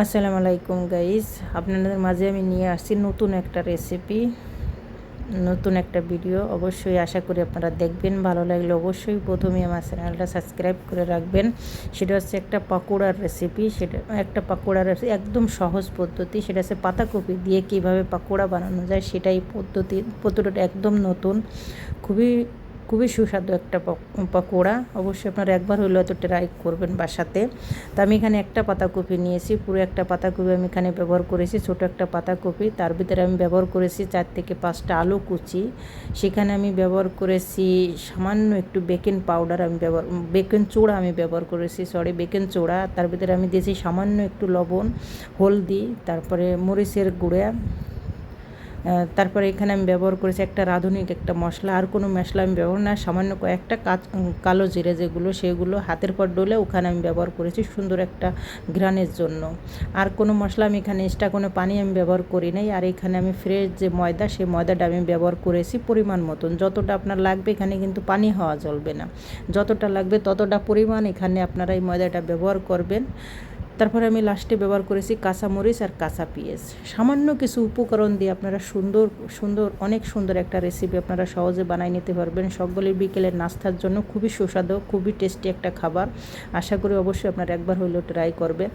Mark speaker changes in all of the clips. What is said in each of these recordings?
Speaker 1: আসসালামু আলাইকুম গাইস আপনাদের মাঝে আমি নিয়ে আসছি নতুন একটা রেসিপি নতুন একটা ভিডিও অবশ্যই আশা করি আপনারা দেখবেন, ভালো লাগলে অবশ্যই প্রথমে আমার চ্যানেলটা সাবস্ক্রাইব করে রাখবেন। সেটা হচ্ছে একটা পাকোড়ার রেসিপি সেটা একটা পাকোড়ার একদম সহজ পদ্ধতি। সেটা হচ্ছে পাতাকপি দিয়ে কীভাবে পাকোড়া বানানো যায়, সেটাই পদ্ধতি, পদ্ধতিটা একদম নতুন। খুবই খুবই সুস্বাদু একটা পকোড়া। অবশ্যই আপনারা একবার হলেও তো ট্রাই করবেন বাসাতে। তো আমি এখানে একটা পাতাকপি নিয়েছি, পুরো একটা পাতাকপি আমি এখানে ব্যবহার করেছি, ছোটো একটা পাতাকপি। তার ভিতরে আমি ব্যবহার করেছি চার থেকে পাঁচটা আলু কুচি। সেখানে আমি ব্যবহার করেছি সামান্য একটু বেকিং পাউডার আমি ব্যবহার বেকিং চোড়া আমি ব্যবহার করেছি সরি বেকিং চোড়া। তার ভিতরে আমি দিয়েছি সামান্য একটু লবণ, হলদি, তারপরে মরিচের গুঁড়া। তারপরে এখানে আমি ব্যবহার করেছি একটা রাঁধুনিক একটা মশলা। আর কোনো মশলা আমি ব্যবহার না, সামান্য কয়েকটা কালো জিরে যেগুলো, সেগুলো হাতের পর ডলে ওখানে আমি ব্যবহার করেছি সুন্দর একটা ঘ্রাণের জন্য। আর কোনো মশলা আমি এখানে এক্সট্রা কোনো পানি আমি ব্যবহার করি নাই। আর এখানে আমি ফ্রেশ যে ময়দা সেই ময়দাটা আমি ব্যবহার করেছি পরিমাণ মতন। যতটা আপনার লাগবে এখানে কিন্তু পানি হওয়া চলবে না। যতটা লাগবে ততটা পরিমাণ এখানে আপনারা এই ময়দাটা ব্যবহার করবেন। তারপরে আমি লাস্টে ব্যবহার করেছি কাঁচামরিচ আর কাঁচা পেঁয়াজ। সামান্য কিছু উপকরণ দিয়ে আপনারা সুন্দর সুন্দর, অনেক সুন্দর একটা রেসিপি আপনারা সহজে বানাই নিতে পারবেন। সকলের বিকেলের নাস্তার জন্য খুবই সুস্বাদু, খুবই টেস্টি একটা খাবার। আশা করি অবশ্যই আপনারা একবার হলেও ট্রাই করবেন।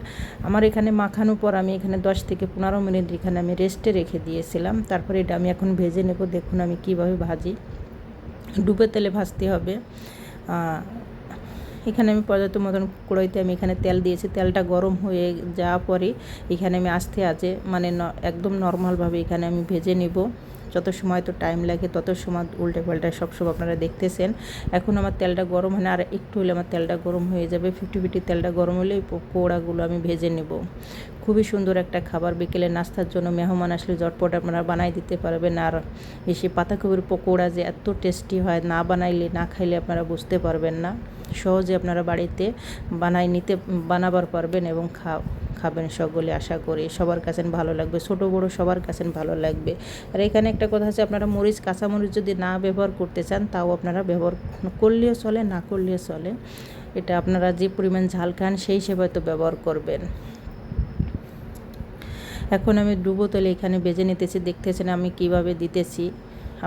Speaker 1: আমার এখানে মাখানোর পর আমি এখানে দশ থেকে পনেরো মিনিট এখানে আমি রেস্টে রেখে দিয়েছিলাম। তারপরে এটা আমি এখন ভেজে নেব। দেখুন আমি কীভাবে ভাজি। ডুবে তেলে ভাজতে হবে। এখানে আমি পর্যাপ্ত মতন কড়াইতে আমি এখানে তেল দিয়েছি। তেলটা গরম হয়ে যাওয়া পরে এখানে আমি আস্তে আছে মানে একদম নর্মালভাবে এখানে আমি ভেজে নিব। যত সময় তো টাইম লাগে, তত সময় উল্টে পাল্টে সবসময় আপনারা দেখতেছেন। এখন আমার তেলটা গরম হয় না, আর একটু হলে আমার তেলটা গরম হয়ে যাবে। ফিফটি ফিফটি তেলটা গরম হলে পোড়াগুলো আমি ভেজে নেব। খুবই সুন্দর একটা খাবার। বিকেলে নাস্তার জন্য মেহমান আসলে জটপট আপনারা বানাই দিতে পারবেন। আর এসে পাতাকপির পকোড়া যে এত টেস্টি হয়, না বানাইলে, না খাইলে আপনারা বুঝতে পারবেন না। সহজে আপনারা বাড়িতে বানাই নিতে, বানাবার পারবেন এবং খা খাবেন সকলে, আশা করি। সবার কাছে ভালো লাগবে, ছোট বড় সবার কাছে ভালো লাগবে। আর এখানে একটা কথা আছে, আপনারা মরিচ, কাঁচামরিচ যদি না ব্যবহার করতে চান, তাও আপনারা ব্যবহার করলেও চলে, না করলেও চলে। এটা আপনারা যে পরিমাণ ঝাল খান, সেই হিসেবে তো ব্যবহার করবেন। এখন আমি ডুবো তেলে এখানে বেজে নিতেছি, দেখতেছেন আমি কীভাবে দিতেছি।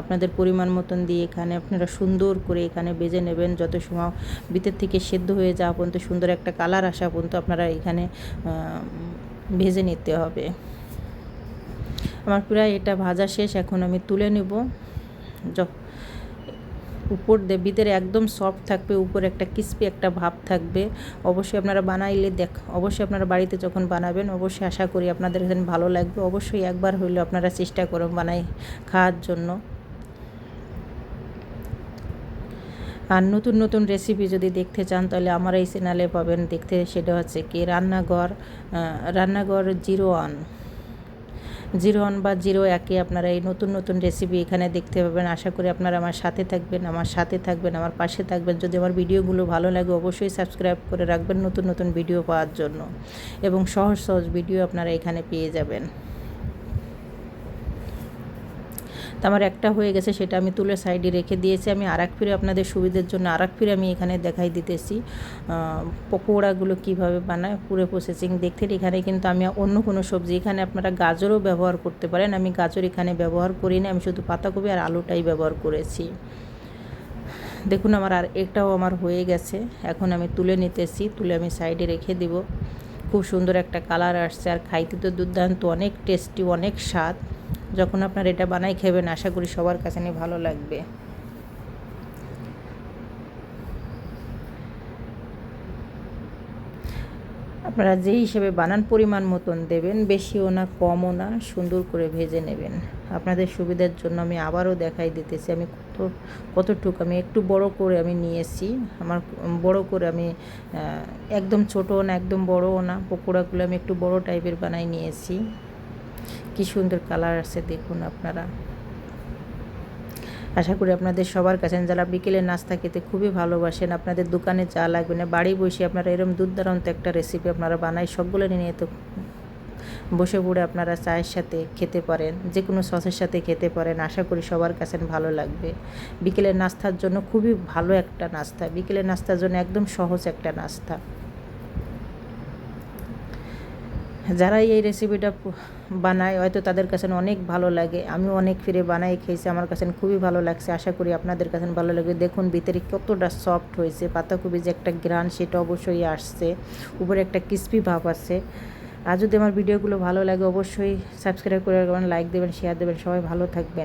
Speaker 1: আপনাদের পরিমাণ মতন দিয়ে এখানে আপনারা সুন্দর করে এখানে বেজে নেবেন। যত সময় ভিতর থেকে সেদ্ধ হয়ে যাওয়া পর্যন্ত সুন্দর একটা কালার আসা পর্যন্ত আপনারা এখানে ভেজে নিতে হবে। আমার প্রায় এটা ভাজা শেষ, এখন আমি তুলে নেব। উপর ভিতরে একদম সফট থাকবে, উপরে একটা ক্রিস্পি একটা ভাব থাকবে। অবশ্যই আপনারা বানাইলে দেখ, অবশ্যই আপনারা বাড়িতে যখন বানাবেন, অবশ্যই আশা করি আপনাদের ভালো লাগবে। অবশ্যই একবার হইলেও আপনারা চেষ্টা করুন বানাই খাওয়ার জন্য। আর নতুন নতুন রেসিপি যদি দেখতে চান, তাহলে আমার এই চ্যানেলে পাবেন। দেখতে সেটা হচ্ছে কি, রান্নাঘর রান্নাঘর জিরো ওয়ান জিরো ওয়ান বা জিরো একে আপনারা এই নতুন নতুন রেসিপি এখানে দেখতে পাবেন। আশা করি আপনারা আমার সাথে থাকবেন, আমার সাথে থাকবেন, আমার পাশে থাকবেন। যদি আমার ভিডিওগুলো ভালো লাগে, অবশ্যই সাবস্ক্রাইব করে রাখবেন নতুন নতুন ভিডিও পাওয়ার জন্য। এবং সহজ সহজ ভিডিও আপনারা এখানে পেয়ে যাবেন তো আমার একটা হয়ে গেছে, সেটা আমি তুলে সাইডে রেখে দিয়েছি। আমি আর এক ফিরে আপনাদের সুবিধার জন্য আর এক ফিরে আমি এখানে দেখাই দিতেছি পকোড়াগুলো কীভাবে বানায়, পুরো প্রসেসিং দেখতে। এখানে কিন্তু আমি অন্য কোনো সবজি, এখানে আপনারা গাজরও ব্যবহার করতে পারেন। আমি গাজর এখানে ব্যবহার করি না, আমি শুধু পাতাকপি আর আলুটাই ব্যবহার করেছি। দেখুন আমার আর একটাও আমার হয়ে গেছে, এখন আমি তুলে নিতেছি, তুলে আমি সাইডে রেখে দিব। খুব সুন্দর একটা কালার আসছে, আর খাইতে তো দুর্দান্ত, অনেক টেস্টি অনেক স্বাদ। যখন আপনার এটা বানাই খেবেন, আশা করি সবার কাছে নিয়ে ভালো লাগবে। আপনারা যেই হিসেবে বানান পরিমাণ মতন দেবেন, বেশিও না, কমও না, সুন্দর করে ভেজে নেবেন। আপনাদের সুবিধার জন্য আমি আবারও দেখাই দিতেছি, আমি কত, কতটুকু আমি একটু বড় করে আমি নিয়েছি। আমার বড় করে আমি একদম ছোটো না, একদম বড়ও না, পকোড়াগুলো আমি একটু বড় টাইপের বানাই নিয়েছি। কি সুন্দর কালার আছে দেখুন আপনারা। আশা করি আপনাদের সবার কাছে যারা বিকেলে নাস্তা খেতে খুবই ভালোবাসেন, আপনাদের দোকানে চা লাগবে না, বাড়ি বসে আপনারা এরকম দুর্দান্ত একটা রেসিপি আপনারা বানাই সবগুলো নিয়ে তো বসে পড়ে আপনারা চায়ের সাথে খেতে পারেন যে কোনো সসের সাথে খেতে পারেন, আশা করি সবার কাছে ভালো লাগবে। বিকেলের নাস্তার জন্য খুবই ভালো একটা নাস্তা, বিকেলের নাস্তার জন্য একদম সহজ একটা নাস্তা। যারা এই রেসিপিটা বানায়, হয়তো তাদের কাছে অনেক ভালো লাগে। আমি অনেক ফিরে বানাই, খেয়েছি, আমার কাছে খুবই ভালো লাগছে। আশা করি আপনাদের কাছে ভালো লাগবে। দেখুন, ভিতরে কতটা সফট হয়েছে। পাতাকপি যে একটা গ্রান সেটা অবশ্যই আসছে। উপরে একটা ক্রিস্পি ভাব আছে। আর যদি আমার ভিডিওগুলো ভালো লাগে, অবশ্যই সাবস্ক্রাইব করে রাখবেন লাইক দেবেন শেয়ার দেবেন। সবাই ভালো থাকবেন।